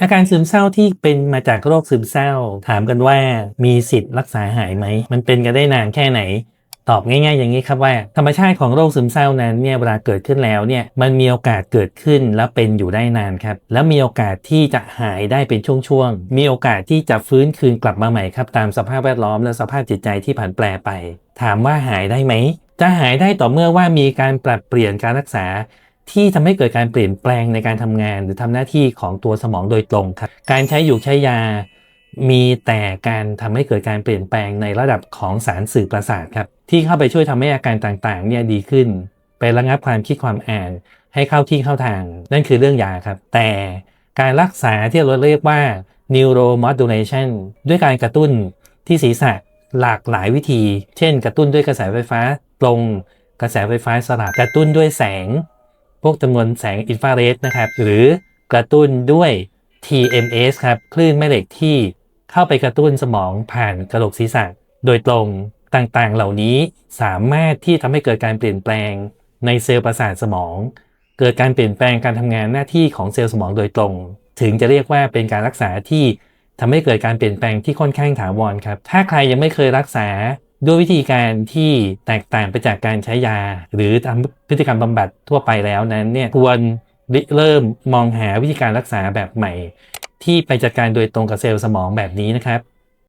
อาการซึมเศร้าที่เป็นมาจากโรคซึมเศร้า ถามกันว่ามีสิทธิ์รักษาหายไหม มันเป็นกันได้นานแค่ไหน ตอบง่าย ๆ อย่างนี้ครับว่า ธรรมชาติของโรคซึมเศร้านั้นเนี่ยเวลาเกิดขึ้นแล้วเนี่ยมันมีโอกาสเกิดขึ้นแล้วเป็นอยู่ได้นานครับ แล้วมีโอกาสที่จะหายได้เป็นช่วงๆมีโอกาสที่จะฟื้นคืนกลับมาใหม่ครับตามสภาพแวดล้อมและสภาพจิตใจที่ผันแปรไป ถามว่าหายได้ไหมจะหายได้ต่อเมื่อว่ามีการปรับเปลี่ยนการรักษา ที่ทำให้เกิดการเปลี่ยนแปลงในการทำงาน หรือทำหน้าที่ของตัวสมองโดยตรงครับ การใช้อยู่ใช้ยา มีแต่การทำให้เกิดการเปลี่ยนแปลงในระดับของสารสื่อประสาทครับที่เข้าไปช่วยทำให้อาการต่างๆเนี่ยดีขึ้น ไประงับความคิดความอ่าน ให้เข้าที่เข้าทาง นั่นคือเรื่องยาครับ แต่การรักษาที่เราเรียกว่า neuromodulation ด้วยการกระตุ้นที่ศีรษะหลากหลายวิธี เช่น กระตุ้นด้วยกระแสไฟฟ้าตรง กระแสไฟฟ้าสลับ กระตุ้นด้วยแสง พวกจำนวนแสงอินฟราเรดนะครับ หรือกระตุ้นด้วย TMS ครับคลื่นแม่เหล็กที่เข้าไปกระตุ้นสมองผ่านกระโหลกศีรษะ โดยตรงต่างๆ เหล่านี้สามารถที่ทำให้เกิดการเปลี่ยนแปลงในเซลล์ประสาทสมอง เกิดการเปลี่ยนแปลงการทำงานหน้าที่ของเซลล์สมองโดยตรง ถึงจะเรียกว่าเป็นการรักษาที่ทำให้เกิดการเปลี่ยนแปลงที่ค่อนข้างถาวรครับ ถ้าใครยังไม่เคยรักษา ด้วยวิธีการที่แตกต่างไปจากการใช้ยา หรือทำพฤติกรรมบำบัดทั่วไปแล้วนั้นเนี่ยควรเริ่มมองหาวิธีการรักษาแบบใหม่ ที่ไปจัดการโดยตรงกับเซลล์สมองแบบนี้นะครับ